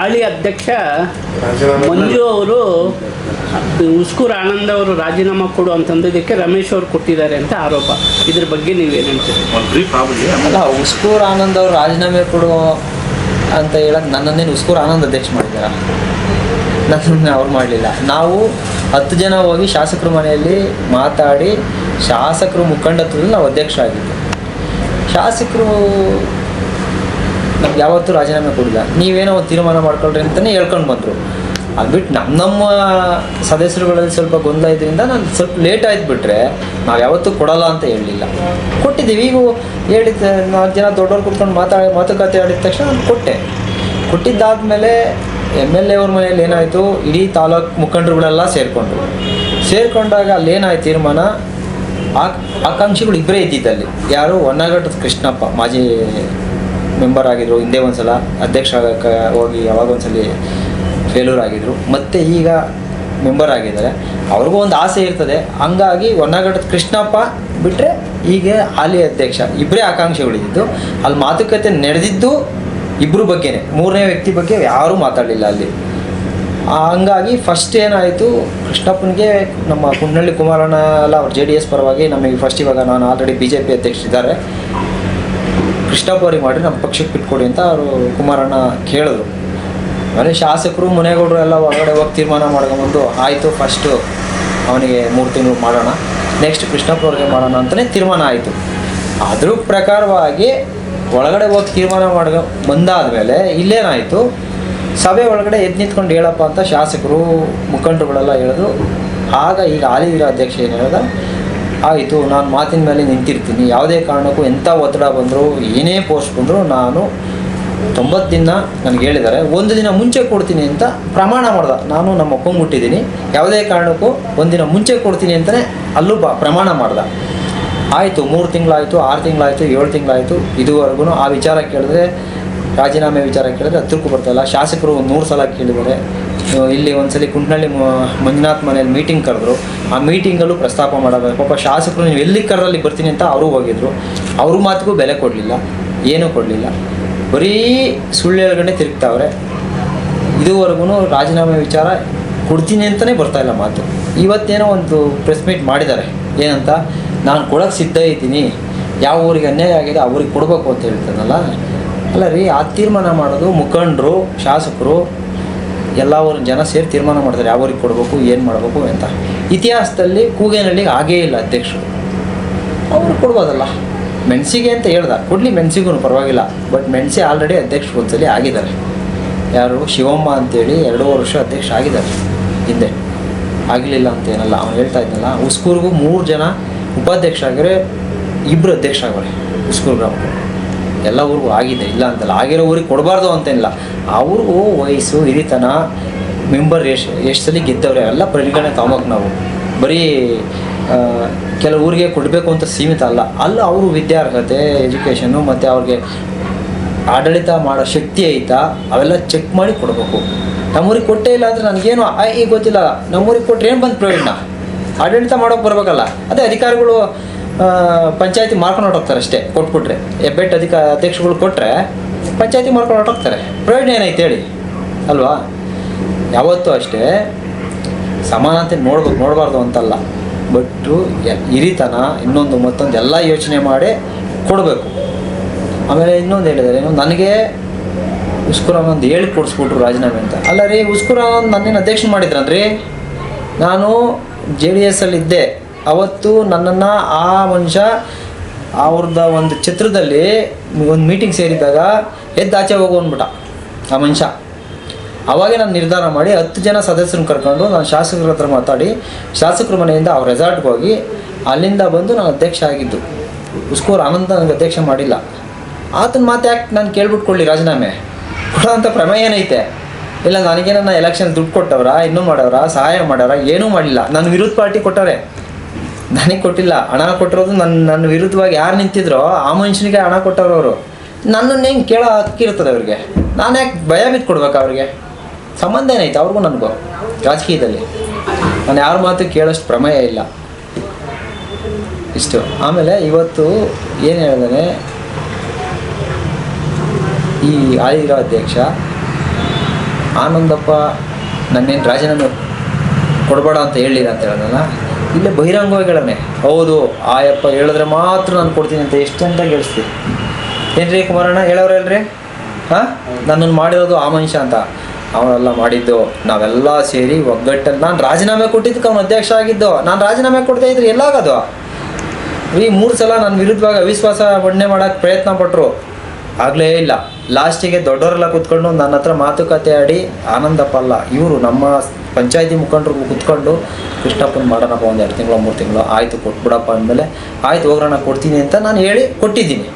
ಹಾಲಿ ಅಧ್ಯಕ್ಷ ಮಂಜು ಅವರು ಉಸ್ಕೂರ್ ಆನಂದ್ ಅವರು ರಾಜೀನಾಮೆ ಕೊಡು ಅಂತಂದಿದ್ದಕ್ಕೆ ರಮೇಶ್ ಅವರು ಕೊಟ್ಟಿದ್ದಾರೆ ಅಂತ ಆರೋಪ. ಇದ್ರ ಬಗ್ಗೆ ನೀವೇನು ಹೇಳ್ತೀರಿ? ಅಲ್ಲ ಉಸ್ಕೂರ್ ಆನಂದ್ ಅವರು ರಾಜೀನಾಮೆ ಕೊಡು ಅಂತ ಹೇಳಕ್ ನನ್ನೇನು ಉಸ್ಕೂರ್ ಆನಂದ್ ಅಧ್ಯಕ್ಷ ಮಾಡಿದಾರ ನನ್ನನ್ನು ಅವ್ರು ಮಾಡಲಿಲ್ಲ. ನಾವು ಹತ್ತು ಜನ ಹೋಗಿ ಶಾಸಕರ ಮನೆಯಲ್ಲಿ ಮಾತಾಡಿ ಶಾಸಕರು ಮುಖಂಡತ್ವದಲ್ಲಿ ನಾವು ಅಧ್ಯಕ್ಷ ಆಗಿದ್ದು ಶಾಸಕರು ನಮ್ಗೆ ಯಾವತ್ತೂ ರಾಜೀನಾಮೆ ಕೊಡಿಲ್ಲ. ನೀವೇನೋ ಒಂದು ತೀರ್ಮಾನ ಮಾಡ್ಕೊಳ್ರಿ ಅಂತಲೇ ಹೇಳ್ಕೊಂಡು ಬಂದರು. ಅದು ಬಿಟ್ಟು ನಮ್ಮ ನಮ್ಮ ಸದಸ್ಯರುಗಳಲ್ಲಿ ಸ್ವಲ್ಪ ಗೊಂದಲ ಇದರಿಂದ ನಾನು ಸ್ವಲ್ಪ ಲೇಟ್ ಆಯ್ತು ನಾವು ಯಾವತ್ತೂ ಕೊಡಲ್ಲ ಅಂತ ಹೇಳಲಿಲ್ಲ. ಕೊಟ್ಟಿದ್ದೀವಿ. ಈಗ ಹೇಳಿದ ನಾಲ್ಕು ಜನ ದೊಡ್ಡವ್ರು ಕುತ್ಕೊಂಡು ಮಾತಾಡಿ ಮಾತುಕತೆ ಆಡಿದ ತಕ್ಷಣ ನಾನು ಕೊಟ್ಟೆ. ಕೊಟ್ಟಿದ್ದಾದಮೇಲೆ ಎಂ ಎಲ್ ಎ ಅವ್ರ ಮನೇಲಿ ಏನಾಯಿತು? ಇಡೀ ತಾಲೂಕು ಮುಖಂಡರುಗಳೆಲ್ಲ ಸೇರಿಕೊಂಡ್ರು. ಸೇರಿಕೊಂಡಾಗ ಅಲ್ಲೇನಾಯ್ತು ತೀರ್ಮಾನ? ಆಕ್ ಆಕಾಂಕ್ಷಿಗಳು ಇಬ್ಬರೇ ಇದ್ದಿದ್ದಲ್ಲಿ. ಯಾರು ಹೊನ್ನಘಟ್ಟದ ಕೃಷ್ಣಪ್ಪ, ಮಾಜಿ ಮೆಂಬರ್ ಆಗಿದ್ರು, ಹಿಂದೆ ಒಂದ್ಸಲ ಅಧ್ಯಕ್ಷ ಆಗಕ್ಕೆ ಹೋಗಿ ಯಾವಾಗ ಒಂದ್ಸಲಿ ಫೇಲ್ಯೂರ್ ಆಗಿದ್ರು. ಮತ್ತೆ ಈಗ ಮೆಂಬರ್ ಆಗಿದ್ದಾರೆ. ಅವ್ರಿಗೂ ಒಂದು ಆಸೆ ಇರ್ತದೆ. ಹಂಗಾಗಿ ಹೊನ್ನಗಡದ ಕೃಷ್ಣಪ್ಪ ಬಿಟ್ಟರೆ ಹೀಗೆ ಹಾಲಿ ಅಧ್ಯಕ್ಷ. ಇಬ್ಬರೇ ಆಕಾಂಕ್ಷೆಗಳಿದ್ದು ಅಲ್ಲಿ ಮಾತುಕತೆ ನಡೆದಿದ್ದು ಇಬ್ಬರು ಬಗ್ಗೆನೇ. ಮೂರನೇ ವ್ಯಕ್ತಿ ಬಗ್ಗೆ ಯಾರೂ ಮಾತಾಡಲಿಲ್ಲ ಅಲ್ಲಿ. ಹಂಗಾಗಿ ಫಸ್ಟ್ ಏನಾಯಿತು? ಕೃಷ್ಣಪ್ಪನಿಗೆ ನಮ್ಮ ಕುಂಡಳ್ಳಿ ಕುಮಾರಣ್ಣ ಎಲ್ಲ ಅವ್ರು ಜೆ ಡಿ ಎಸ್ ಪರವಾಗಿ ನಮಗೆ ಫಸ್ಟ್ ಇವಾಗ ನಾನು ಆಲ್ರೆಡಿ ಬಿ ಜೆ ಪಿ ಅಧ್ಯಕ್ಷರಿದ್ದಾರೆ. ಕೃಷ್ಣಪ್ಪ ಅವ್ರಿಗೆ ಮಾಡಿ ನಮ್ಮ ಪಕ್ಷಕ್ಕೆ ಬಿಟ್ಕೊಡಿ ಅಂತ ಅವರು ಕುಮಾರಣ್ಣ ಕೇಳಿದ್ರು. ಅಂದರೆ ಶಾಸಕರು, ಮನೆಗೌಡರು ಎಲ್ಲ ಹೊರಗಡೆ ಹೋಗಿ ತೀರ್ಮಾನ ಮಾಡ್ಕೊಂಬಂದು ಆಯಿತು ಫಸ್ಟು ಅವನಿಗೆ ಮೂರು ತಿಂಗಳು ಮಾಡೋಣ ನೆಕ್ಸ್ಟ್ ಕೃಷ್ಣಪ್ಪ ಮಾಡೋಣ ಅಂತಲೇ ತೀರ್ಮಾನ ಆಯಿತು. ಅದ್ರ ಪ್ರಕಾರವಾಗಿ ಒಳಗಡೆ ಹೋಗಿ ತೀರ್ಮಾನ ಮಾಡ್ಕೊ ಬಂದಾದಮೇಲೆ ಇಲ್ಲೇನಾಯಿತು, ಸಭೆ ಒಳಗಡೆ ಎದ್ದು ನಿಂತ್ಕೊಂಡು ಹೇಳಪ್ಪ ಅಂತ ಶಾಸಕರು, ಮುಖಂಡರುಗಳೆಲ್ಲ ಹೇಳಿದ್ರು. ಆಗ ಈಗ ಹಾಲಿವೀರ ಅಧ್ಯಕ್ಷ ಏನು ಹೇಳ್ದ ಆಯಿತು, ನಾನು ಮಾತಿನ ಮೇಲೆ ನಿಂತಿರ್ತೀನಿ. ಯಾವುದೇ ಕಾರಣಕ್ಕೂ ಎಂಥ ಒತ್ತಡ ಬಂದರೂ, ಏನೇ ಪೋಸ್ಟ್ ಬಂದರೂ ನಾನು ತೊಂಬತ್ತು ದಿನ ನನಗೆ ಹೇಳಿದ್ದಾರೆ, ಒಂದು ದಿನ ಮುಂಚೆ ಕೊಡ್ತೀನಿ ಅಂತ ಪ್ರಮಾಣ ಮಾಡ್ದೆ. ನಾನು ನಮ್ಮ ಅಪ್ಪ ಮುಟ್ಟಿದ್ದೀನಿ. ಯಾವುದೇ ಕಾರಣಕ್ಕೂ ಒಂದಿನ ಮುಂಚೆ ಕೊಡ್ತೀನಿ ಅಂತಲೇ ಅಲ್ಲೂ ಪ್ರಮಾಣ ಮಾಡ್ದೆ. ಆಯಿತು, ಮೂರು ತಿಂಗಳಾಯಿತು, ಆರು ತಿಂಗಳಾಯಿತು, ಏಳು ತಿಂಗಳಾಯಿತು ಇದುವರೆಗೂ ಆ ವಿಚಾರ ಕೇಳಿದ್ರೆ, ರಾಜೀನಾಮೆ ವಿಚಾರ ಕೇಳಿದ್ರೆ ಹತ್ರಕ್ಕೂ ಬರ್ತಾಯಿಲ್ಲ ಶಾಸಕರು ಒಂದು ನೂರು ಸಲ ಕೇಳಿದ್ದಾರೆ. ಇಲ್ಲಿ ಒಂದ್ಸಲಿ ಕುಂಟ್ನಳ್ಳಿ ಮಂಜುನಾಥ್ ಮನೆಯಲ್ಲಿ ಮೀಟಿಂಗ್ ಕರೆದ್ರು. ಆ ಮೀಟಿಂಗಲ್ಲೂ ಪ್ರಸ್ತಾಪ ಮಾಡಬೇಕು ಪಾಪ ಶಾಸಕರು ನೀವು ಎಲ್ಲಿ ಕರೆದಲ್ಲಿ ಬರ್ತೀನಿ ಅಂತ ಅವರು ಹೋಗಿದ್ರು. ಅವ್ರ ಮಾತಿಗೂ ಬೆಲೆ ಕೊಡಲಿಲ್ಲ, ಏನೂ ಕೊಡಲಿಲ್ಲ. ಬರೀ ಸುಳ್ಳು ಹೇಳ್ಗಂಡೆ ತಿರುಗ್ತಾವ್ರೆ. ಇದುವರೆಗೂ ರಾಜೀನಾಮೆ ವಿಚಾರ ಕೊಡ್ತೀನಿ ಅಂತಲೇ ಇಲ್ಲ ಮಾತು. ಇವತ್ತೇನೋ ಒಂದು ಪ್ರೆಸ್ ಮೀಟ್ ಮಾಡಿದ್ದಾರೆ. ಏನಂತ? ನಾನು ಕೊಡೋಕ್ಕೆ ಸಿದ್ಧ ಇದ್ದೀನಿ. ಯಾವ ಊರಿಗೆ ಅನ್ಯಾಯ ಆಗಿದೆ ಅವ್ರಿಗೆ ಕೊಡಬೇಕು ಅಂತ ಹೇಳ್ತಾನಲ್ಲ ಅಲ್ಲ ರೀ, ಆ ತೀರ್ಮಾನ ಮಾಡೋದು ಮುಖಂಡರು, ಶಾಸಕರು ಎಲ್ಲ ಅವರು ಜನ ಸೇರಿ ತೀರ್ಮಾನ ಮಾಡ್ತಾರೆ, ಯಾವ ಊರಿಗೆ ಕೊಡಬೇಕು, ಏನು ಮಾಡಬೇಕು ಅಂತ ಇತಿಹಾಸದಲ್ಲಿ ಕೂಗೇನಹಳ್ಳಿಗೆ ಆಗೇ ಇಲ್ಲ ಅಧ್ಯಕ್ಷರು. ಅವರು ಕೊಡ್ಬೋದಲ್ಲ. ಮೆಣಸಿಗೆ ಅಂತ ಹೇಳ್ದ, ಕೊಡಲಿ ಮೆಣಸಿಗೂ ಪರವಾಗಿಲ್ಲ ಬಟ್ ಮೆಣಸಿ ಆಲ್ರೆಡಿ ಅಧ್ಯಕ್ಷ ಒಂದ್ಸಲಿ ಆಗಿದ್ದಾರೆ. ಯಾರು? ಶಿವಮ್ಮ ಅಂತೇಳಿ ಎರಡೂವರೆ ವರ್ಷ ಅಧ್ಯಕ್ಷ ಆಗಿದ್ದಾರೆ, ಹಿಂದೆ. ಆಗಲಿಲ್ಲ ಅಂತ ಏನಲ್ಲ, ಅವ್ನು ಹೇಳ್ತಾ ಇದ್ನಲ್ಲ, ಉಸ್ಕೂರಿಗೂ ಮೂರು ಜನ ಉಪಾಧ್ಯಕ್ಷ ಆಗಿದ್ರೆ ಇಬ್ಬರು ಅಧ್ಯಕ್ಷ ಆಗೋರೆ, ಉಸ್ಕೂರ್ ಗ್ರಾಮಕ್ಕೆ. ಎಲ್ಲ ಊರಿಗೂ ಆಗಿದೆ, ಇಲ್ಲ ಅಂತಲ್ಲ, ಆಗಿರೋ ಊರಿಗೆ ಕೊಡಬಾರ್ದು ಅಂತೇನಿಲ್ಲ. ಅವ್ರಿಗೂ ವಯಸ್ಸು, ಹಿರಿತನ, ಮೆಂಬರ್ ಎಷ್ಟು ಎಷ್ಟು ಸಲ ಗೆದ್ದವ್ರೆ, ಎಲ್ಲ ಪರಿಗಣನೆ ತಗೊಂಬೇಕು ನಾವು. ಬರೀ ಕೆಲವು ಊರಿಗೆ ಕೊಡಬೇಕು ಅಂತ ಸೀಮಿತ ಅಲ್ಲ. ಅಲ್ಲ ಅವರು ವಿದ್ಯಾರ್ಹತೆ, ಎಜುಕೇಷನ್ನು ಮತ್ತು ಅವ್ರಿಗೆ ಆಡಳಿತ ಮಾಡೋ ಶಕ್ತಿ ಐತಾ, ಅವೆಲ್ಲ ಚೆಕ್ ಮಾಡಿ ಕೊಡಬೇಕು. ನಮ್ಮೂರಿಗೆ ಕೊಟ್ಟೇ ಇಲ್ಲ ಅಂದರೆ ನನಗೇನು ಈಗ ಗೊತ್ತಿಲ್ಲ. ನಮ್ಮೂರಿಗೆ ಕೊಟ್ಟರೆ ಏನು ಬಂದು ಪ್ರಯೋಜನ ಆಡಳಿತ ಮಾಡೋಕೆ ಬರಬೇಕಲ್ಲ. ಅದೇ ಅಧಿಕಾರಿಗಳು ಪಂಚಾಯತಿ ಮಾರ್ಕೊಂಡು ಹೊರಟೋಗ್ತಾರೆ ಅಷ್ಟೇ, ಕೊಟ್ಬಿಟ್ರೆ. ಹೆಬ್ಬೆಟ್ಟು ಅಧಿಕಾರ ಅಧ್ಯಕ್ಷಗಳು ಕೊಟ್ಟರೆ ಪಂಚಾಯತಿ ಮಾಡ್ಕೊಂಡು ಹೊರಟೋಗ್ತಾರೆ. ಪ್ರಯೋಜನ ಏನಾಯ್ತು ಹೇಳಿ? ಅಲ್ವಾ? ಯಾವತ್ತೂ ಅಷ್ಟೇ ಸಮಾನತೆ ನೋಡ್ಬೇಕು, ನೋಡಬಾರ್ದು ಅಂತಲ್ಲ. ಬಟ್ಟು ಇರಿತನ ಇನ್ನೊಂದು ಮತ್ತೊಂದು ಎಲ್ಲ ಯೋಚನೆ ಮಾಡಿ ಕೊಡಬೇಕು. ಆಮೇಲೆ ಇನ್ನೊಂದು ಹೇಳಿದ್ದಾರೆ ಏನು ನನಗೆ ಉಸ್ಕುರಾನಂದ್ ಹೇಳಿ ಕೊಡಿಸ್ಬಿಟ್ರು ರಾಜೀನಾಮೆ ಅಂತ. ಅಲ್ಲ ರೀ ಉಸ್ಕುರಾನಂದ್ ನನ್ನೇನು ಅಧ್ಯಕ್ಷ ಮಾಡಿದ್ರನ್ರಿ ನಾನು ಜೆ ಡಿ ಎಸ್ ಅಲ್ಲಿ ಇದ್ದೆ ಅವತ್ತು ನನ್ನನ್ನು ಆ ಮನುಷ್ಯ ಅವ್ರದ್ದು ಒಂದು ಚಿತ್ರದಲ್ಲಿ ಒಂದು ಮೀಟಿಂಗ್ ಸೇರಿದ್ದಾಗ ಎದ್ದು ಆಚೆ ಹೋಗು ಅಂದ್ಬಿಟ್ಟ ಆ ಮನುಷ್ಯ. ಅವಾಗೇ ನಾನು ನಿರ್ಧಾರ ಮಾಡಿ ಹತ್ತು ಜನ ಸದಸ್ಯರನ್ನ ಕರ್ಕೊಂಡು ನಾನು ಶಾಸಕರ ಹತ್ರ ಮಾತಾಡಿ ಶಾಸಕರ ಮನೆಯಿಂದ ಅವ್ರ ರೆಸಾರ್ಟ್ಗೆ ಹೋಗಿ ಅಲ್ಲಿಂದ ಬಂದು ನಾನು ಅಧ್ಯಕ್ಷ ಆಗಿದ್ದು. ಉಸ್ಕೂರ್ ಆನಂದ ನನಗೆ ಅಧ್ಯಕ್ಷ ಮಾಡಿಲ್ಲ. ಆತನ ಮಾತು ಯಾಕೆ ನಾನು ಕೇಳ್ಬಿಟ್ಕೊಳ್ಳಿ ರಾಜೀನಾಮೆ? ಕೊಡೋಂಥ ಪ್ರಮೇಯ ಏನೈತೆ? ಇಲ್ಲ ನನಗೆ ಎಲೆಕ್ಷನ್ ದುಡ್ಡು ಕೊಟ್ಟವ್ರ, ಇನ್ನೂ ಮಾಡವ್ರ, ಸಹಾಯ ಮಾಡವ್ರ, ಏನೂ ಮಾಡಿಲ್ಲ. ನನ್ನ ವಿರೋಧ ಪಾರ್ಟಿ ಕೊಟ್ಟಾರೆ ನನಗೆ ಕೊಟ್ಟಿಲ್ಲ, ಹಣ ಕೊಟ್ಟಿರೋದು ನನ್ನ ನನ್ನ ವಿರುದ್ಧವಾಗಿ ಯಾರು ನಿಂತಿದ್ರೋ ಆ ಮನುಷ್ಯನಿಗೆ ಹಣ ಕೊಟ್ಟವ್ರು ಅವರು. ನನ್ನನ್ನು ಹೆಂಗೆ ಕೇಳೋ ಹಕ್ಕಿರ್ತದೆ ಅವ್ರಿಗೆ. ನಾನು ಯಾಕೆ ಭಯ ಬಿದ್ದು ಕೊಡ್ಬೇಕು ಅವ್ರಿಗೆ? ಸಂಬಂಧ ಏನೈತೆ ಅವ್ರಿಗೂ ನನಗೂ? ರಾಜಕೀಯದಲ್ಲಿ. ನಾನು ಯಾರ ಮಾತು ಕೇಳೋಷ್ಟು ಪ್ರಮೇಯ ಇಲ್ಲ. ಇಷ್ಟು. ಆಮೇಲೆ ಇವತ್ತು ಏನು ಹೇಳಿದಾನೆ? ಈ ಆಳಿರೋ ಅಧ್ಯಕ್ಷ ಆನಂದಪ್ಪ ನನ್ನೇನು ರಾಜೀನಾಮೆ ಕೊಡಬೇಡ ಅಂತ ಹೇಳಿರ ಅಂತ ಹೇಳೋದಲ್ಲ ಇಲ್ಲೇ ಬಹಿರಂಗವಾಗಿ ಹೌದು, ಆಯಪ್ಪ, ಹೇಳಿದ್ರೆ ಮಾತ್ರ ನಾನು ಕೊಡ್ತೀನಿ ಅಂತ ಎಷ್ಟು ಅಂತ ಏನು ರೀ ಕುಮಾರಣ್ಣ, ಹೇಳೋರು ಹೇಳ್ರಿ? ಹಾಂ? ನನ್ನನ್ನು ಮಾಡಿರೋದು ಆ ಮನುಷ್ಯ ಅಂತ. ಅವನೆಲ್ಲ ಮಾಡಿದ್ದು, ನಾವೆಲ್ಲ ಸೇರಿ ಒಗ್ಗಟ್ಟಲ್ಲಿ ನಾನು ರಾಜೀನಾಮೆ ಕೊಟ್ಟಿದ್ದಕ್ಕೆ ಅವನು ಅಧ್ಯಕ್ಷ ಆಗಿದ್ದು. ನಾನು ರಾಜೀನಾಮೆ ಕೊಡ್ತಾ ಇದ್ರೆ ಎಲ್ಲಾಗೋದು? ಈ ಮೂರು ಸಲ ನನ್ನ ವಿರುದ್ಧವಾಗಿ ಅವಿಶ್ವಾಸ ಮಂಡನೆ ಮಾಡೋಕ್ಕೆ ಪ್ರಯತ್ನ ಪಟ್ಟರು ಆಗಲೇ ಇಲ್ಲ. ಲಾಸ್ಟಿಗೆ ದೊಡ್ಡವರೆಲ್ಲ ಕೂತ್ಕೊಂಡು ನನ್ನ ಹತ್ರ ಮಾತುಕತೆ ಆಡಿ ಆನಂದಪ್ಪ ಅಲ್ಲ ಇವರು ನಮ್ಮ ಪಂಚಾಯತಿ ಮುಖಂಡರು ಕುತ್ಕೊಂಡು ಕೃಷ್ಣಪ್ಪನ ಮಾಡೋಣಪ್ಪ ಒಂದು ಎರಡು ತಿಂಗಳು, ಮೂರು ತಿಂಗಳು, ಆಯಿತು ಕೊಟ್ಬಿಡಪ್ಪ ಅಂದಮೇಲೆ, ಆಯ್ತು ಹೋಗ್ರಣ ಕೊಡ್ತೀನಿ ಅಂತ ನಾನು ಹೇಳಿ ಕೊಟ್ಟಿದ್ದೀನಿ.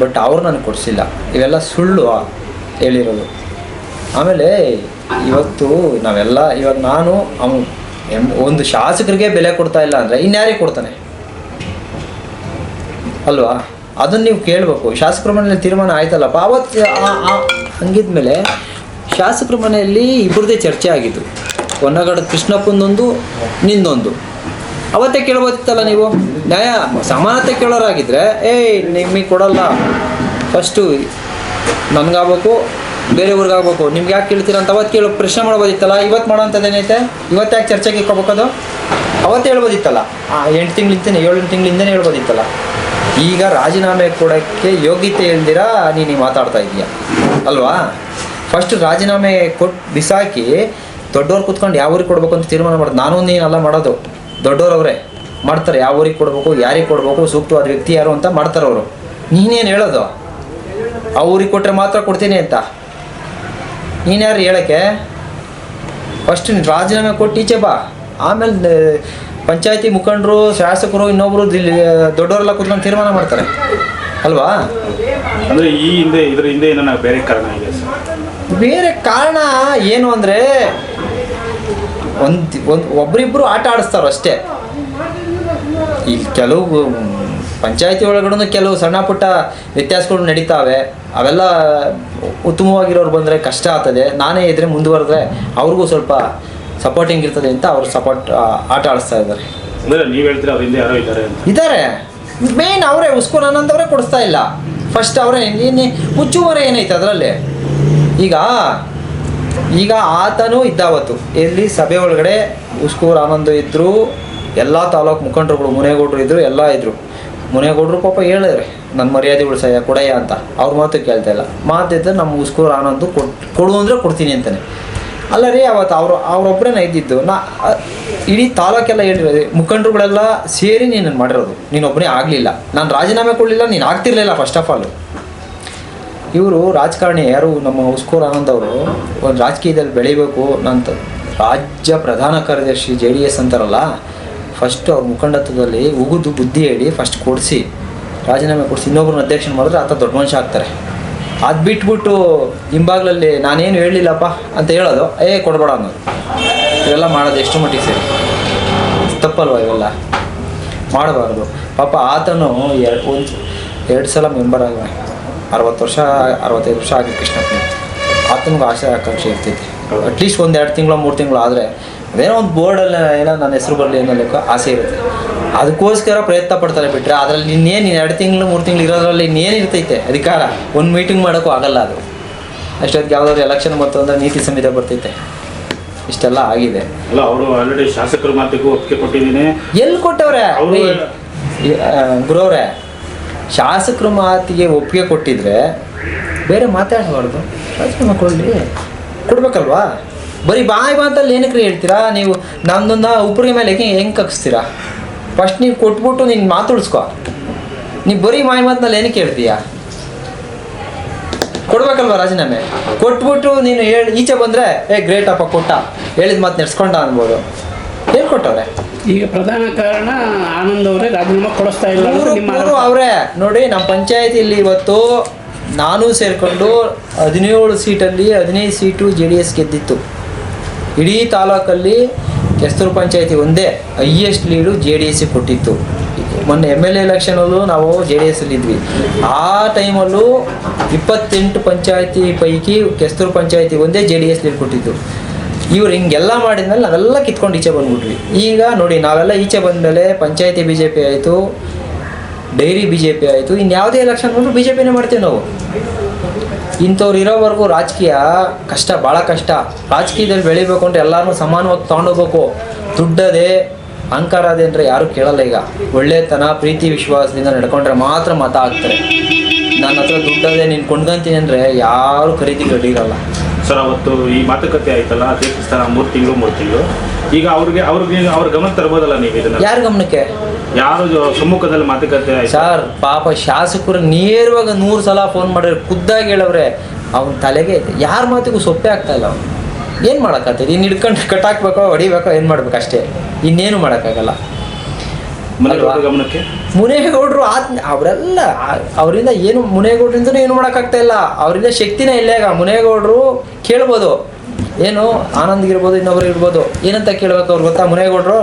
ಬಟ್ ಅವ್ರು ನನಗೆ ಕೊಡಿಸಿಲ್ಲ. ಇವೆಲ್ಲ ಸುಳ್ಳು ಹೇಳಿರೋದು. ಆಮೇಲೆ ಇವತ್ತು ನಾವೆಲ್ಲ ಇವಾಗ ನಾನು ಅವನು ಒಂದು ಶಾಸಕರಿಗೆ ಬೆಲೆ ಕೊಡ್ತಾ ಇಲ್ಲ ಅಂದರೆ ಇನ್ಯಾರಿಗೆ ಕೊಡ್ತಾನೆ? ಅಲ್ವಾ? ಅದನ್ನು ನೀವು ಕೇಳಬೇಕು. ಶಾಸಕರ ಮನೆಯಲ್ಲಿ ತೀರ್ಮಾನ ಆಯ್ತಲ್ಲಪ್ಪ? ಅವತ್ತು ಹಂಗಿದ್ಮೇಲೆ ಶಾಸಕರ ಮನೆಯಲ್ಲಿ ಇಬ್ಬರದೇ ಚರ್ಚೆ ಆಗಿತ್ತು ಹೊನ್ನಗಡದ ಕೃಷ್ಣಪ್ಪಂದೊಂದು ನಿಂದೊಂದು ಅವತ್ತೇ ಕೇಳ್ಬೋದಿತ್ತಲ್ಲ ನೀವು? ನ್ಯಾಯ, ಸಮಾನತೆ ಕೇಳೋರಾಗಿದ್ರೆ, ಏಯ್, ನಿಮಗೆ ಕೊಡಲ್ಲ. ಫಸ್ಟು ನನಗಾಗಬೇಕು ಬೇರೆಯವ್ರಿಗಾಗಬೇಕು ನಿಮ್ಗೆ ಯಾಕೆ ಕೇಳ್ತೀರ ಅಂತ ಅವತ್ತು ಕೇಳೋ ಪ್ರಶ್ನೆ ಮಾಡ್ಬೋದಿತ್ತಲ್ಲ? ಇವತ್ತು ಮಾಡೋಂಥದ್ದೇನೈತೆ ಇವತ್ತು ಯಾಕೆ ಚರ್ಚೆಗೆ ಇಕ್ಕೋಬೇಕದು? ಅವತ್ತು ಹೇಳ್ಬೋದಿತ್ತಲ್ಲ. ಆ ಎಂಟು ತಿಂಗಳಿಂದ ಏಳು ತಿಂಗಳಿಂದನೇ ಹೇಳ್ಬೋದಿತ್ತಲ್ಲ. ಈಗ ರಾಜೀನಾಮೆ ಕೊಡೋಕ್ಕೆ ಯೋಗ್ಯತೆ ಇಲ್ದಿರ ನೀನು ಮಾತಾಡ್ತಾ ಇದೀಯ? ಅಲ್ವಾ? ಫಸ್ಟ್ ರಾಜೀನಾಮೆ ಕೊಟ್ಟು ಬಿಸಾಕಿ ದೊಡ್ಡವ್ರು ಕುತ್ಕೊಂಡು ಯಾವ ಊರಿಗೆ ಕೊಡ್ಬೇಕು ಅಂತ ತೀರ್ಮಾನ ಮಾಡೋದು. ನಾನು ನೀನಲ್ಲ ಮಾಡೋದು. ದೊಡ್ಡವ್ರವ್ರೆ ಮಾಡ್ತಾರೆ. ಯಾವ ಊರಿಗೆ ಕೊಡಬೇಕು ಯಾರಿಗೆ ಕೊಡಬೇಕು ಸೂಕ್ತವಾದ ವ್ಯಕ್ತಿ ಯಾರು ಅಂತ ಮಾಡ್ತಾರೆ ಅವರು. ನೀನೇನು ಹೇಳೋದು? ಆ ಊರಿಗೆ ಕೊಟ್ಟರೆ ಮಾತ್ರ ಕೊಡ್ತೀನಿ ಅಂತ. ನೀನ್ಯಾರು ಹೇಳಕ್ಕೆ? ಫಸ್ಟ್ ನೀನು ರಾಜೀನಾಮೆ ಕೊಟ್ಟು ಈಚೆ ಬಾ. ಆಮೇಲೆ ಪಂಚಾಯತಿ ಮುಖಂಡರು ಶಾಸಕರು ಇನ್ನೊಬ್ರು ಇಲ್ಲಿ ದೊಡ್ಡವರೆಲ್ಲ ಕೂತ್ಕೊಂಡು ತೀರ್ಮಾನ ಮಾಡ್ತಾರೆ. ಅಲ್ವಾ? ಅಂದ್ರೆ ಈ ಹಿಂದೆ ಇದ್ರ ಹಿಂದೆ ಏನೋ ಬೇರೆ ಕಾರಣ ಇದೆ ಬೇರೆ ಕಾರಣ ಏನು ಅಂದರೆ ಒಂದು ಒಂದು ಒಬ್ರಿಬ್ರು ಆಟ ಆಡಿಸ್ತಾರೋ ಅಷ್ಟೇ. ಈ ಕೆಲವು ಪಂಚಾಯತಿ ಒಳಗಡೆ ಕೆಲವು ಸಣ್ಣ ಪುಟ್ಟ ವ್ಯತ್ಯಾಸಗಳು ನಡೀತಾವೆ. ಅವೆಲ್ಲ ಉತ್ತಮವಾಗಿರೋರು ಬಂದರೆ ಕಷ್ಟ ಆಗ್ತದೆ. ನಾನೇ ಇದ್ರೆ ಮುಂದುವರೆದ್ರೆ ಅವ್ರಿಗೂ ಸ್ವಲ್ಪ ಸಪೋರ್ಟಿಂಗ್ ಇರ್ತದೆ ಅಂತ ಅವ್ರು ಸಪೋರ್ಟ್ ಆಟ ಆಡಿಸ್ತಾ ಇದ್ದಾರೆ. ಇದ್ದಾರೆ ಇದ್ದಾರೆ. ಮೇನ್ ಅವರೇ ಉಸ್ಕೂಲ್ ಆನಂದ್ ಅವರೇ ಕೊಡಿಸ್ತಾ ಇಲ್ಲ. ಫಸ್ಟ್ ಅವರೇ ಇನ್ನೇ ಮುಚ್ಚುವರೆ ಏನೈತೆ ಅದರಲ್ಲಿ? ಈಗ ಈಗ ಆತನೂ ಇದ್ದಾವತ್ತು. ಎಲ್ಲಿ ಸಭೆ ಒಳಗಡೆ ಉಸ್ಕೂರ್ ಆನಂದ್ ಇದ್ದರು ಎಲ್ಲ ತಾಲೂಕು ಮುಖಂಡರುಗಳು ಮುನೇಗೌಡರು ಇದ್ದರು ಎಲ್ಲ ಇದ್ದರು ಮುನೇಗೌಡರು ಪಾಪ ಹೇಳಿದ್ರೆ ನನ್ನ ಮರ್ಯಾದೆ ಉಳಿಸಯ್ಯ ಕೊಡಯ್ಯ ಅಂತ. ಅವ್ರ ಮಾತು ಕೇಳ್ತಾ ಇಲ್ಲ. ಮಾತಿದ್ರೆ ನಮ್ಮ ಉಸ್ಕೂರು ಆನಂದ್ ಕೊಟ್ಟು ಕೊಡು ಅಂದರೆ ಕೊಡ್ತೀನಿ ಅಂತಾನೆ. ಅಲ್ಲ ರೀ, ಅವತ್ತು ಅವರು ಅವರೊಬ್ಬರೇ ಇದ್ದಿದ್ದು, ನಾ ಇಡೀ ತಾಲೂಕೆಲ್ಲ ಹೇಳಿರೋದು ಮುಖಂಡರುಗಳೆಲ್ಲ ಸೇರಿ ನೀನು ಮಾಡಿರೋದು. ನೀನೊಬ್ಬನೇ ಆಗಲಿಲ್ಲ. ನಾನು ರಾಜೀನಾಮೆ ಕೊಡಲಿಲ್ಲ, ನೀನು ಆಗ್ತಿರ್ಲಿಲ್ಲ ಫಸ್ಟ್ ಆಫ್ ಆಲ್ ಇವರು ರಾಜಕಾರಣಿ, ಯಾರು ನಮ್ಮ ಉಸ್ಕೂರ್ ಆನಂದ್ ಅವರು, ಒಂದು ರಾಜಕೀಯದಲ್ಲಿ ಬೆಳಿಬೇಕು ನಂತ ರಾಜ್ಯ ಪ್ರಧಾನ ಕಾರ್ಯದರ್ಶಿ ಜೆ ಡಿ ಎಸ್ ಅಂತಾರಲ್ಲ ಫಸ್ಟ್ ಅವ್ರ ಮುಖಂಡತ್ವದಲ್ಲಿ ಉಗಿದು ಬುದ್ಧಿ ಹೇಳಿ ಫಸ್ಟ್ ಕೊಡಿಸಿ, ರಾಜೀನಾಮೆ ಕೊಡಿಸಿ, ಇನ್ನೊಬ್ರನ್ನ ಅಧ್ಯಕ್ಷನ ಮಾಡಿದ್ರೆ ಆತ ದೊಡ್ಡ ಮನುಷ್ಯ ಆಗ್ತಾರೆ. ಅದು ಬಿಟ್ಬಿಟ್ಟು ಹಿಂಬಾಗ್ಲಲ್ಲಿ ನಾನೇನು ಹೇಳಿಲ್ಲಪ್ಪ ಅಂತ ಹೇಳೋದು, ಏ ಕೊಡಬೇಡ ಅನ್ನೋದು. ಇವೆಲ್ಲ ಮಾಡೋದು ಎಷ್ಟು ಮಟ್ಟಿಗೆ ಸರಿ. ತಪ್ಪಲ್ವಾ ಇವೆಲ್ಲ? ಮಾಡಬಾರ್ದು. ಪಾಪ ಆತನು ಎರಡು ಒಂದು, ಎರಡು ಸಲ ಮೆಂಬರ್ ಆಗ ಅರವತ್ತು ವರ್ಷ ಅರವತ್ತೈದು ವರ್ಷ ಆಗಿ ಕೃಷ್ಣಪ್ಪನ ಆತನಿಗೂ ಆಸೆ ಆಕಾಂಕ್ಷೆ ಇರ್ತೈತಿ. ಅಟ್ಲೀಸ್ಟ್ ಒಂದು ಎರಡು ತಿಂಗಳು ಮೂರು ತಿಂಗಳು ಆದರೆ ಅದೇನೋ ಒಂದು ಬೋರ್ಡಲ್ಲಿ ಏನೋ ನನ್ನ ಹೆಸರು ಬರಲಿ ಅನ್ನೋದಕ್ಕೆ ಆಸೆ ಇರುತ್ತೆ. ಅದಕ್ಕೋಸ್ಕರ ಪ್ರಯತ್ನ ಪಡ್ತಾರೆ ಬಿಟ್ಟರೆ ಅದರಲ್ಲಿ ಇನ್ನೇನು ಎರಡು ತಿಂಗಳು ಮೂರು ತಿಂಗಳು ಇರೋದ್ರಲ್ಲಿ ಇನ್ನೇನು ಇರ್ತೈತೆ ಅಧಿಕಾರ. ಒಂದು ಮೀಟಿಂಗ್ ಮಾಡೋಕ್ಕೂ ಆಗಲ್ಲ ಅದು. ಅಷ್ಟೊತ್ತಿಗೆ ಯಾವುದಾದ್ರು ಎಲೆಕ್ಷನ್ ಬಂತು ಅಂದರೆ ನೀತಿ ಸಂಹಿತೆ ಬರ್ತೈತೆ. ಇಷ್ಟೆಲ್ಲ ಆಗಿದೆ. ಅಲ್ಲ ಅವರು ಆಲ್ರೆಡಿ ಶಾಸಕರ ಮಾತಿಗೂ ಒಪ್ಪಿಗೆ ಕೊಟ್ಟಿದ್ದೀನಿ. ಎಲ್ಲಿ ಕೊಟ್ಟವ್ರೆ? ಗುರವ್ರೆ ಶಾಸಕರ ಮಾತಿಗೆ ಒಪ್ಪಿಗೆ ಕೊಟ್ಟಿದ್ರೆ ಬೇರೆ ಮಾತಾಡಬಾರ್ದು. ರಾಜೀನಾಮೆ ಮಕ್ಕಳಲ್ಲಿ ಕೊಡ್ಬೇಕಲ್ವಾ? ಬರೀ ಬಾಯಿ ಮಾತಲ್ಲಿ ಏನಕ್ಕೆ ಹೇಳ್ತೀರಾ? ನೀವು ನಮ್ದೊಂದು ಉಪ್ರಿಗೆ ಮೇಲೆ ಹೆಂಗೆ ಕಕ್ಸ್ತೀರಾ? ಫಸ್ಟ್ ನೀವು ಕೊಟ್ಬಿಟ್ಟು ನೀನು ಮಾತಾಡ್ಸ್ಕೊ ನೀವು ಬರೀ ಮಾಯಿ ಮಾತಿನಲ್ಲಿ ಏನಕ್ಕೆ ಹೇಳ್ತೀಯಾ? ಕೊಡ್ಬೇಕಲ್ವಾ ರಾಜೀನಾಮೆ? ಕೊಟ್ಬಿಟ್ಟು ನೀನು ಹೇಳಿ, ಈಚೆ ಬಂದರೆ, ಏ, ಗ್ರೇಟ್ ಅಪ್ಪ, ಕೊಟ್ಟ. ಹೇಳಿದ ಮಾತು ನೆಡ್ಸ್ಕೊಂಡ ಅನ್ಬೋದು. ಹೇಳ್ಕೊಟ್ಟವ್ರೆ. ಕೊಟ್ಟವ್ರೆ ಈಗ ಪ್ರಧಾನ ಕಾರಣ ಆನಂದ್ ಅವರೇ ರಾಜೀನಾಮೆ ಕೊಡಿಸ್ತಾ ಇಲ್ಲ ಅನ್ನೋದು ನಿಮ್ಮ ಆರೋಪ. ಅವರೇ ನೋಡಿ ನಮ್ಮ ಪಂಚಾಯತಿಯಲ್ಲಿ ಇವತ್ತು ನಾನು ಸೇರಿಕೊಂಡು ಹದಿನೇಳು ಸೀಟಲ್ಲಿ ಹದಿನೈದು ಸೀಟು ಜೆ ಡಿ ಎಸ್ ಗೆದ್ದಿತ್ತು. ಇಡೀ ತಾಲೂಕಲ್ಲಿ ಕೆಸ್ತೂರು ಪಂಚಾಯತಿ ಒಂದೇ ಹೈಯೆಸ್ಟ್ ಲೀಡು ಜೆ ಡಿ ಎಸ್ಸಿಗೆ ಕೊಟ್ಟಿತ್ತು. ಮೊನ್ನೆ ಎಂ ಎಲ್ ಎಲೆಕ್ಷನಲ್ಲೂ ನಾವು ಜೆ ಡಿ ಎಸ್ ಇದ್ವಿ. ಆ ಟೈಮಲ್ಲೂ ಇಪ್ಪತ್ತೆಂಟು ಪಂಚಾಯತಿ ಪೈಕಿ ಕೆಸ್ತೂರು ಪಂಚಾಯತಿ ಒಂದೇ ಜೆ ಡಿ ಎಸ್ ಲೀಡ್ ಕೊಟ್ಟಿತ್ತು. ಇವ್ರು ಹಿಂಗೆಲ್ಲ ಮಾಡಿದ್ಮೇಲೆ ನಾವೆಲ್ಲ ಕಿತ್ಕೊಂಡು ಈಚೆ ಬಂದ್ಬಿಟ್ವಿ. ಈಗ ನೋಡಿ, ನಾವೆಲ್ಲ ಈಚೆ ಬಂದಮೇಲೆ ಪಂಚಾಯತಿ ಬಿ ಜೆ ಪಿ ಆಯಿತು, ಡೈರಿ ಬಿ ಜೆ ಪಿ ಆಯಿತು ಇನ್ನು ಯಾವುದೇ ಎಲೆಕ್ಷನ್ ಬಂದರೂ ಬಿ ಜೆ ಪಿನೇ ಮಾಡ್ತೀವಿ ನಾವು. ಇಂಥವ್ರು ಇರೋವರೆಗೂ ರಾಜಕೀಯ ಕಷ್ಟ, ಭಾಳ ಕಷ್ಟ. ರಾಜಕೀಯದಲ್ಲಿ ಬೆಳಿಬೇಕು ಅಂದರೆ ಎಲ್ಲರೂ ಸಮಾನವಾಗಿ ತೊಗೊಂಡೋಗ್ಬೇಕು. ದುಡ್ಡದೆ ಅಹಂಕಾರ ಅದೇ ಅಂದರೆ ಯಾರೂ ಕೇಳಲ್ಲ ಈಗ. ಒಳ್ಳೆತನ, ಪ್ರೀತಿ, ವಿಶ್ವಾಸದಿಂದ ನಡ್ಕೊಂಡ್ರೆ ಮಾತ್ರ ಮತ ಆಗ್ತಾರೆ ನನ್ನ ಹತ್ರ ದುಡ್ಡದೆ ನೀನು ಕೊಂಡ್ಕೊಂತೀನಿ ಅಂದರೆ ಯಾರು ಖರೀದಿ ಗಡಿರಲ್ಲ ಸರ್ ಅವತ್ತು ಈ ಮಾತುಕತೆ ಆಯ್ತಲ್ಲ ಅಧ್ಯಕ್ಷ ಸ್ಥಾನ ಮೂರು ತಿಂಗಳು ಮೂರು ತಿಂಗಳು. ಈಗ ಅವ್ರಿಗೆ ಅವ್ರಿಗೆ ಅವ್ರ ಗಮನ ತರ್ಬೋದಲ್ಲ ನೀವು ಇದನ್ನ? ಯಾರ ಗಮನಕ್ಕೆ? ಯಾರು ಸಮ್ಮುಖದಲ್ಲಿ ಮಾತುಕತೆ ಆಯ್ತು? ಸರ್ ಪಾಪ ಶಾಸಕರು ನೇರವಾಗಿ ನೂರು ಸಲ ಫೋನ್ ಮಾಡಿದ್ರೆ ಖುದ್ದಾಗಿ ಹೇಳವ್ರೆ ಅವನ ತಲೆಗೆ ಐತೆ. ಯಾರ ಮಾತಿಗೂ ಸೊಪ್ಪೆ ಆಗ್ತಾ ಇಲ್ಲ ಅವ್ನು. ಏನು ಮಾಡೋಕ್ಕಾಗ್ತದೆ? ಇನ್ನು ಹಿಡ್ಕೊಂಡು ಕಟ್ಟಾಕ್ಬೇಕೋ ಹೊಡಿಬೇಕೋ ಏನು ಮಾಡ್ಬೇಕು ಅಷ್ಟೇ. ಇನ್ನೇನು ಮಾಡೋಕ್ಕಾಗಲ್ಲ? ಗಮನಕ್ಕೆ? ಮುನೇಗೌಡರು ಆದ್ ಅವರೆಲ್ಲ, ಅವರಿಂದ ಏನು ಮುನೇಗೌಡರಿಂದ ಏನು ಮಾಡೋಕ್ಕಾಗ್ತಾ ಇಲ್ಲ. ಅವರಿಂದ ಶಕ್ತಿನೇ ಇಲ್ಲ ಈಗ. ಮುನೇಗೌಡರು ಕೇಳ್ಬೋದು. ಏನು? ಆನಂದ್ ಇರ್ಬೋದು, ಇನ್ನೊಬ್ರು ಇರ್ಬೋದು. ಏನಂತ ಕೇಳ್ಬೇಕು ಅವ್ರು ಗೊತ್ತಾ? ಮುನೇಗೌಡರು,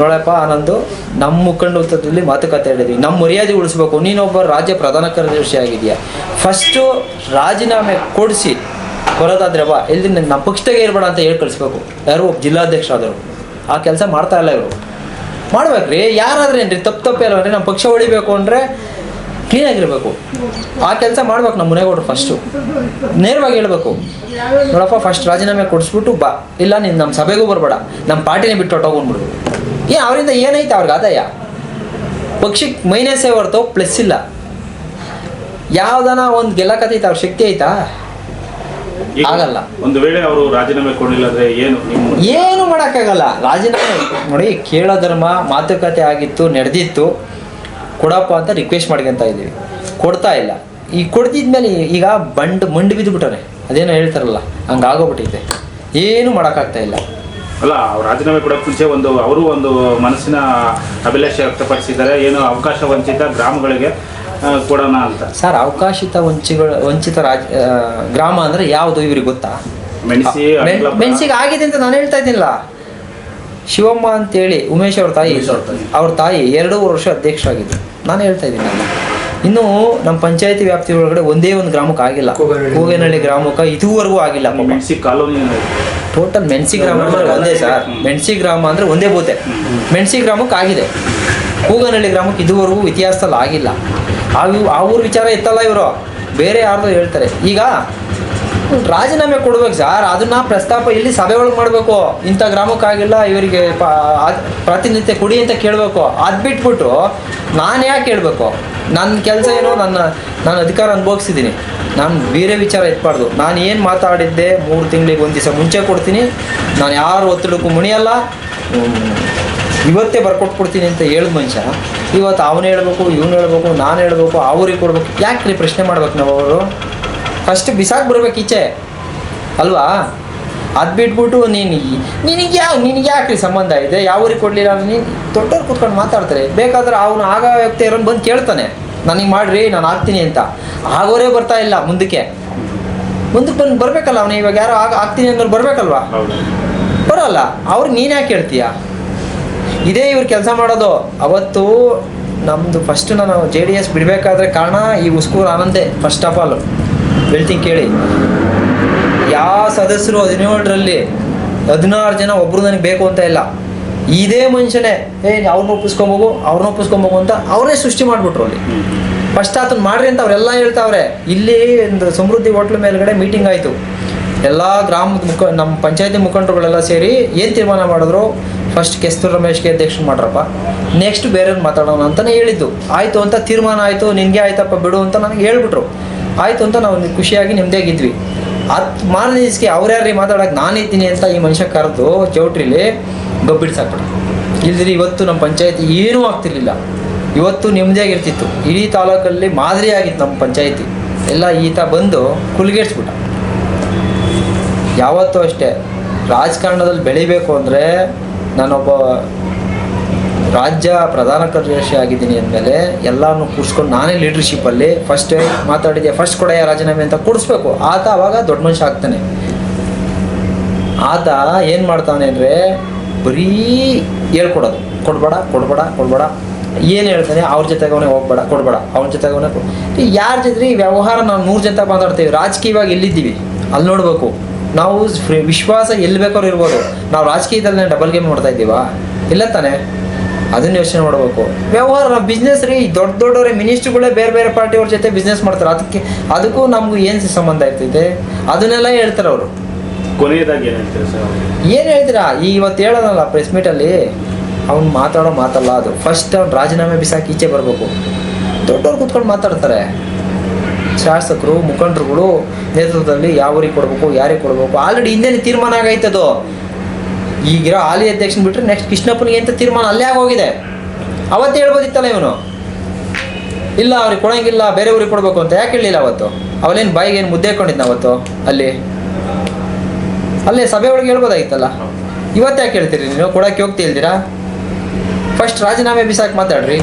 ನೋಡಪ್ಪ ಆನಂದು ನಮ್ಮ ಮುಖಂಡ ಉತ್ತರದಲ್ಲಿ ಮಾತುಕತೆ ಹೇಳಿದ್ವಿ. ನಮ್ಮ ಮರ್ಯಾದೆ ಉಳಿಸ್ಬೇಕು. ನೀನೊಬ್ಬ ರಾಜ್ಯ ಪ್ರಧಾನ ಕಾರ್ಯದರ್ಶಿ ಆಗಿದೆಯಾ ಫಸ್ಟು ರಾಜೀನಾಮೆ ಕೊಡಿಸಿ. ಬರೋದಾದ್ರೆ ಬಾ. ಇಲ್ಲಿ ನಮ್ಮ ಪಕ್ಷದಾಗೆ ಇರಬೇಡ ಅಂತ ಹೇಳಿ ಕಳಿಸ್ಬೇಕು. ಯಾರು? ಜಿಲ್ಲಾಧ್ಯಕ್ಷರಾದರು ಆ ಕೆಲಸ ಮಾಡ್ತಾ ಇಲ್ಲ ಇವರು. ಮಾಡ್ಬೇಕ್ರಿ. ಯಾರಾದ್ರೆ ಏನ್ರಿ ತಪ್ಪು ತಪ್ಪೇ ಅಲ್ವನ್ರಿ ನಮ್ಮ ಪಕ್ಷ ಹೊಡಿಬೇಕು ಅಂದರೆ ಕ್ಲೀನಾಗಿರ್ಬೇಕು ಆ ಕೆಲಸ ಮಾಡ್ಬೇಕು ನಮ್ಮ ಮುನೇಗೌಡರು ಫಸ್ಟು ನೇರವಾಗಿ ಹೇಳ್ಬೇಕು. ನೋಡಪ್ಪ ಫಸ್ಟ್ ರಾಜೀನಾಮೆ ಕೊಡಿಸ್ಬಿಟ್ಟು ಬಾ. ಇಲ್ಲ, ನೀನು ನಮ್ಮ ಸಭೆಗೂ ಬರಬೇಡ. ನಮ್ಮ ಪಾರ್ಟಿನೇ ಬಿಟ್ಟು ಹೊಟ್ಟೋಗ್ಬಿಡ್ಬೇಕು ಏ, ಅವರಿಂದ ಏನೈತೆ ಅವ್ರಿಗೆ ಆದಾಯ? ಪಕ್ಷಕ್ಕೆ ಮೈನಸ್ಸೇ ಹೊರತು ಪ್ಲಸ್ ಇಲ್ಲ. ಯಾವ್ದನ ಒಂದು ಗೆಲ್ಲಕತ್ತೈತೆ, ಅವ್ರ ಶಕ್ತಿ ಐತಾ? ಆಗಲ್ಲ. ಒಂದು ವೇಳೆ ಅವರು ರಾಜೀನಾಮೆ ಕೊಡಲಿಲ್ಲ ಅಂದ್ರೆ ಏನು ಏನು ಮಾಡೋಕ್ಕಾಗಲ್ಲ. ರಾಜೀನಾಮೆ ನೋಡಿ ಕೇಳೋ ಧರ್ಮ ಮಾತುಕತೆ ಆಗಿತ್ತು ನಡೆದಿತ್ತು. ಕೊಡಪ್ಪ ಅಂತ ರಿಕ್ವೆಸ್ಟ್ ಮಾಡ್ಕೊಂತ ಇದ್ದೀವಿ. ಕೊಡ್ತಾ ಇಲ್ಲ. ಈ ಕೊಡ್ತಿದ್ಮೇಲೆ ಈಗ ಬಂಡ್ ಮಂಡ್ ಬಿದ್ದು ಬಿಟ್ಟವ್ರೆ ಅದೇನೋ ಹೇಳ್ತಾರಲ್ಲ ಹಂಗಾಗೋಗ್ಬಿಟ್ಟಿದೆ ಏನು ಮಾಡೋಕ್ಕಾಗ್ತಾ ಇಲ್ಲ. ಅಲ್ಲ ಅವ್ರು ರಾಜೀನಾಮೆ ಕೊಡೋಕೆ ಮುಂಚೆ ಒಂದು ಅವರು ಒಂದು ಮನಸ್ಸಿನ ಅಭಿಲಾಷೆ ವ್ಯಕ್ತಪಡಿಸಿದ್ದಾರೆ. ಏನು ಅವಕಾಶ ವಂಚಿತ ಗ್ರಾಮಗಳಿಗೆ ಕೊಡೋಣ ಅಂತ. ಸರ್ ಅವಕಾಶಿತ ವಂಚಿಗಳ ವಂಚಿತ ರಾಜ ಗ್ರಾಮ ಅಂದ್ರೆ ಯಾವುದು ಇವ್ರಿಗೆ ಗೊತ್ತಾ? ಮೆಣಸಿ ಮೆಣಸಿಗೆ ಆಗಿದೆ ಅಂತ ನಾನು ಹೇಳ್ತಾ ಇದ್ದಿಲ್ಲ ಶಿವಮ್ಮ ಅಂತೇಳಿ ಉಮೇಶ್ ಅವ್ರ ತಾಯಿ ಉಮೇಶ್ ಅವ್ರ ತಾಯಿ. ಅವ್ರ ತಾಯಿ ಎರಡೂವರೆ ವರ್ಷ ಅಧ್ಯಕ್ಷರಾಗಿದ್ದು. ನಾನು ಹೇಳ್ತಾ ಇದ್ದೀನಿ. ಇನ್ನು ನಮ್ಮ ಪಂಚಾಯತಿ ವ್ಯಾಪ್ತಿ ಒಳಗಡೆ ಒಂದೇ ಒಂದು ಗ್ರಾಮಕ್ಕೆ ಆಗಿಲ್ಲ. ಕೂಗೇನಹಳ್ಳಿ ಗ್ರಾಮಕ್ಕೆ ಇದುವರೆಗೂ ಆಗಿಲ್ಲ ಮೆಣಸಿ ಕಾಲೋನಿ ಟೋಟಲ್ ಮೆಣಸಿ ಗ್ರಾಮ ಅಂದ್ರೆ ಒಂದೇ ಸರ್. ಮೆಣಸಿ ಗ್ರಾಮ ಅಂದ್ರೆ ಒಂದೇ ಬೂತೆ. ಮೆಣಸಿ ಗ್ರಾಮಕ್ಕೆ ಆಗಿದೆ. ಕೂಗನಹಳ್ಳಿ ಗ್ರಾಮಕ್ಕೆ ಇದುವರೆಗೂ ಇತಿಹಾಸದಲ್ಲಿ ಆಗಿಲ್ಲ. ಆ ಆ ಊರ ವಿಚಾರ ಎತ್ತಲ್ಲ ಇವರು? ಬೇರೆ ಯಾರ್ದೋ ಹೇಳ್ತಾರೆ. ಈಗ ರಾಜೀನಾಮೆ ಕೊಡ್ಬೇಕು ಸರ್, ಅದನ್ನ ಪ್ರಸ್ತಾಪ ಇಲ್ಲಿ ಸಭೆ ಒಳಗೆ ಮಾಡಬೇಕು. ಇಂಥ ಗ್ರಾಮಕ್ಕಾಗಿಲ್ಲ ಇವರಿಗೆ ಪ್ರಾತಿನಿಧ್ಯ ಕೊಡಿ ಅಂತ ಕೇಳಬೇಕು. ಅದು ಬಿಟ್ಬಿಟ್ಟು ನಾನು ಯಾಕೆ ಹೇಳಬೇಕು? ನನ್ನ ಕೆಲಸ ಏನೋ? ನನ್ನ, ನಾನು ಅಧಿಕಾರ ಅನುಭವಿಸಿದ್ದೀನಿ. ನಾನು ಬೇರೆ ವಿಚಾರ ಎತ್ಬಾರ್ದು ನಾನು ಏನು ಮಾತಾಡಿದ್ದೆ ಮೂರು ತಿಂಗಳಿಗೆ ಒಂದು ದಿವಸ ಮುಂಚೆ ಕೊಡ್ತೀನಿ. ನಾನು ಯಾರು ಒತ್ತಡಕ್ಕೂ ಮುಣಿಯಲ್ಲ ಇವತ್ತೇ ಬರ್ಕೊಟ್ಬಿಡ್ತೀನಿ ಅಂತ ಹೇಳಿದ ಮನುಷ್ಯ. ಇವತ್ತು ಅವನು ಹೇಳ್ಬೇಕು ಇವನು ಹೇಳ್ಬೇಕು ನಾನು ಹೇಳ್ಬೇಕು ಅವ್ರಿಗೆ ಕೊಡ್ಬೇಕು. ಯಾಕೆ ರೀ ಪ್ರಶ್ನೆ ಮಾಡ್ಬೇಕು ನಾವು ಅವರು? ಫಸ್ಟ್ ಬಿಸಾಕಿ ಬರ್ಬೇಕು ಈಚೆ. ಅಲ್ವಾ? ಅದು ಬಿಟ್ಬಿಟ್ಟು ನೀನು ನಿನಗೆ ಯಾವ ನಿನಗೆ ಯಾಕೆ ಸಂಬಂಧ ಇದೆ? ಯಾವ ಊರಿಗೆ ಕೊಡಲಿಲ್ಲ ನೀನು ದೊಡ್ಡವ್ರು ಕೂತ್ಕೊಂಡು ಮಾತಾಡ್ತಾರೆ. ಬೇಕಾದ್ರೆ ಅವನು ಆಗ ವ್ಯಕ್ತಿ ಇರೋನು ಬಂದು ಕೇಳ್ತಾನೆ. ನನಗೆ ಮಾಡಿರಿ ನಾನು ಆಗ್ತೀನಿ ಅಂತ. ಆಗೋರೇ ಬರ್ತಾ ಇಲ್ಲ ಮುಂದಕ್ಕೆ. ಮುಂದಕ್ಕೆ ಬಂದು ಬರಬೇಕಲ್ಲ ಅವನು? ಇವಾಗ ಯಾರೋ ಆಗ ಆಗ್ತೀನಿ ಅಂದ್ರೆ ಬರಬೇಕಲ್ವಾ? ಬರೋಲ್ಲ. ಅವ್ರಿಗೆ ನೀನು ಯಾಕೆ ಹೇಳ್ತೀಯ? ಇದೇ ಇವ್ರು ಕೆಲಸ ಮಾಡೋದು. ಅವತ್ತು ನಮ್ಮದು ಫಸ್ಟ್ ನಾನು ಜೆ ಡಿ ಎಸ್ ಬಿಡಬೇಕಾದ್ರೆ ಕಾರಣ ಈ ಉಸ್ಕೂರ್ ಆನಂದೇ ಫಸ್ಟ್ ಆಫ್ ಆಲ್ ಹೇಳ್ತೀನಿ ಕೇಳಿ. ಯಾವ ಸದಸ್ಯರು ಹದಿನೇಳರಲ್ಲಿ ಹದಿನಾರು ಜನ ಒಬ್ರು ನನಗೆ ಬೇಕು ಅಂತ ಇಲ್ಲ. ಇದೇ ಮನುಷ್ಯನೇ, ಏ ಅವ್ರನ್ನ ಒಪ್ಪಿಸ್ಕೊಬೋಗು ಅವ್ರನ್ನ ಒಪ್ಪಿಸ್ಕೊಬೋಗು ಅಂತ ಅವರೇ ಸೃಷ್ಟಿ ಮಾಡಿಬಿಟ್ರು ಅಲ್ಲಿ. ಫಸ್ಟ್ ಆತನ ಮಾಡ್ರಿ ಅಂತ ಅವರೆಲ್ಲ ಹೇಳ್ತಾವ್ರೆ. ಇಲ್ಲಿ ಒಂದು ಸಮೃದ್ಧಿ ಹೋಟ್ಲ್ ಮೇಲ್ಗಡೆ ಮೀಟಿಂಗ್ ಆಯಿತು. ಎಲ್ಲ ಗ್ರಾಮದ ಮುಖ ನಮ್ಮ ಪಂಚಾಯತಿ ಮುಖಂಡರುಗಳೆಲ್ಲ ಸೇರಿ ಏನು ತೀರ್ಮಾನ ಮಾಡಿದ್ರು? ಫಸ್ಟ್ ಕೆಸ್ತೂರು ರಮೇಶ್ಗೆ ಅಧ್ಯಕ್ಷ ಮಾಡ್ರಪ್ಪ. ನೆಕ್ಸ್ಟ್ ಬೇರೆಯವ್ರು ಮಾತಾಡೋಣ ಅಂತಲೇ ಹೇಳಿದ್ದು. ಆಯಿತು ಅಂತ ತೀರ್ಮಾನ ಆಯಿತು, ನಿನಗೆ ಆಯ್ತಪ್ಪ ಬಿಡು ಅಂತ ನನಗೆ ಹೇಳ್ಬಿಟ್ರು. ಆಯಿತು ಅಂತ ನಾವು ಖುಷಿಯಾಗಿ ನೆಮ್ಮದಿಯಾಗಿದ್ವಿ. ಅದು ಮಾರನೇ ದಿವಸಕ್ಕೆ ಅವ್ರ್ಯಾರೀ ಮಾತಾಡೋಕೆ ನಾನಿದ್ದೀನಿ ಅಂತ ಈ ಮನುಷ್ಯ ಕರೆದು ಚೌಟ್ರಿಲಿ ಗಬ್ಬಿಡ್ಸಾಕ್ಬಿಟ್ರು. ಇಲ್ದಿರಿ ಇವತ್ತು ನಮ್ಮ ಪಂಚಾಯತಿ ಏನೂ ಆಗ್ತಿರ್ಲಿಲ್ಲ. ಇವತ್ತು ನೆಮ್ಮದಿಯಾಗಿರ್ತಿತ್ತು. ಇಡೀ ತಾಲೂಕಲ್ಲಿ ಮಾದರಿ ಆಗಿತ್ತು ನಮ್ಮ ಪಂಚಾಯತಿ. ಎಲ್ಲ ಈತ ಬಂದು ಕುಲ್ಗೇಡ್ಸ್ಬಿಟ್ಟ ಯಾವತ್ತೂ ಅಷ್ಟೇ. ರಾಜಕಾರಣದಲ್ಲಿ ಬೆಳಿಬೇಕು ಅಂದರೆ ನಾನೊಬ್ಬ ರಾಜ್ಯ ಪ್ರಧಾನ ಕಾರ್ಯದರ್ಶಿ ಆಗಿದ್ದೀನಿ ಅಂದಮೇಲೆ ಎಲ್ಲರನ್ನು ಕೂರಿಸ್ಕೊಂಡು ನಾನೇ ಲೀಡರ್ಶಿಪ್ಪಲ್ಲಿ ಫಸ್ಟ್ ಮಾತಾಡಿದೆ ಫಸ್ಟ್ ಕೊಡೆಯ ರಾಜೀನಾಮೆ ಅಂತ ಕೊಡಿಸ್ಬೇಕು. ಆತ ಅವಾಗ ದೊಡ್ಡ ಮನುಷ್ಯ ಆಗ್ತಾನೆ. ಆತ ಏನು ಮಾಡ್ತಾನೆ ಅಂದರೆ ಬರೀ ಹೇಳ್ಕೊಡೋದು. ಕೊಡ್ಬೇಡ ಕೊಡ್ಬೇಡ ಕೊಡ್ಬೇಡ. ಏನು ಹೇಳ್ತಾನೆ? ಅವ್ರ ಜೊತೆಗೆ ಅವನೇ ಹೋಗ್ಬೇಡ, ಕೊಡ್ಬೇಡ. ಅವನ ಜೊತೆಗೆ ಅವನೇ ಯಾರ ಜೊತೆ ವ್ಯವಹಾರ ನಾವು ನೂರು ಜನ ಮಾತಾಡ್ತೀವಿ. ರಾಜಕೀಯವಾಗಿ ಎಲ್ಲಿದ್ದೀವಿ? ಅಲ್ಲಿ ನೋಡಬೇಕು. ನಾವು ಫ್ರೀ- ವಿಶ್ವಾಸ ಎಲ್ಲಿ ಬೇಕಾದ್ರೂ ಇರ್ಬೋದು. ನಾವು ರಾಜಕೀಯದಲ್ಲಿ ಡಬಲ್ ಗೇಮ್ ಮಾಡ್ತಾ ಇದ್ದೀವಾ? ಇಲ್ಲ ತಾನೆ. ಅದನ್ನ ಯೋಚನೆ ಮಾಡಬೇಕು. ವ್ಯವಹಾರ ಬಿಸ್ನೆಸ್ ರೀ ದೊಡ್ಡ ದೊಡ್ಡವ್ರೆ ಮಿನಿಸ್ಟ್ರುಗಳೇ ಬೇರೆ ಬೇರೆ ಪಾರ್ಟಿಯವ್ರ ಜೊತೆ ಬಿಸ್ನೆಸ್ ಮಾಡ್ತಾರೆ. ಅದಕ್ಕೆ ಅದಕ್ಕೂ ನಮಗೂ ಏನು ಸಂಬಂಧ ಇರ್ತೈತೆ? ಅದನ್ನೆಲ್ಲ ಹೇಳ್ತಾರೆ ಅವರು. ಕೊನೆಯದಾಗಿ ಏನು ಹೇಳ್ತೀರಾ ಸರ್ ಏನು ಹೇಳ್ತೀರಾ? ಈ ಇವತ್ತು ಹೇಳೋದಲ್ಲ ಪ್ರೆಸ್ ಮೀಟಲ್ಲಿ ಅವ್ನು ಮಾತಾಡೋ ಮಾತಲ್ಲ ಅದು. ಫಸ್ಟ್ ಅವ್ನು ರಾಜೀನಾಮೆ ಬಿಸಾಕಿ ಈಚೆ ಬರಬೇಕು. ದೊಡ್ಡವ್ರು ಕೂತ್ಕೊಂಡು ಮಾತಾಡ್ತಾರೆ. ಶಾಸಕರು, ಮುಖಂಡರುಗಳು ನೇತೃತ್ವದಲ್ಲಿ ಯಾವ ಊರಿಗೆ ಕೊಡಬೇಕು, ಯಾರಿಗೆ ಕೊಡಬೇಕು? ಆಲ್ರೆಡಿ ಹಿಂದೇನೆ ತೀರ್ಮಾನ ಅದು. ಈಗಿರೋ ಹಾಲಿ ಅಧ್ಯಕ್ಷನ ಬಿಟ್ಟರೆ ನೆಕ್ಸ್ಟ್ ಕೃಷ್ಣಪ್ಪನಿಗೆ ಅಂತ ತೀರ್ಮಾನ? ಅಲ್ಲೇ ಆಗೋಗಿದೆ. ಅವತ್ತು ಹೇಳ್ಬೋದಿತ್ತಲ್ಲ ಇವನು? ಇಲ್ಲ, ಅವ್ರಿಗೆ ಕೊಡೋಂಗಿಲ್ಲ, ಬೇರೆ ಊರಿಗೆ ಕೊಡಬೇಕು ಅಂತ. ಯಾಕೆ ಹೇಳಿಲ್ಲ ಅವತ್ತು? ಅವಲೇನು ಬಾಯಿಗೆ ಏನು ಮುದ್ದೆ ಹಾಕೊಂಡಿದ್ನ ಅವತ್ತು ಅಲ್ಲಿ? ಅಲ್ಲೇ ಸಭೆ ಒಳಗೆ ಹೇಳ್ಬೋದಾಗಿತ್ತಲ್ಲ? ಇವತ್ತು ಯಾಕೆ ಹೇಳ್ತೀರಿ ನೀವು? ಕೊಡಕ್ಕೆ ಹೋಗ್ತಿ ಹೇಳ್ತೀರಾ ಫಸ್ಟ್ ರಾಜೀನಾಮೆ ಬಿಸಾಕಿ ಮಾತಾಡ್ರಿ.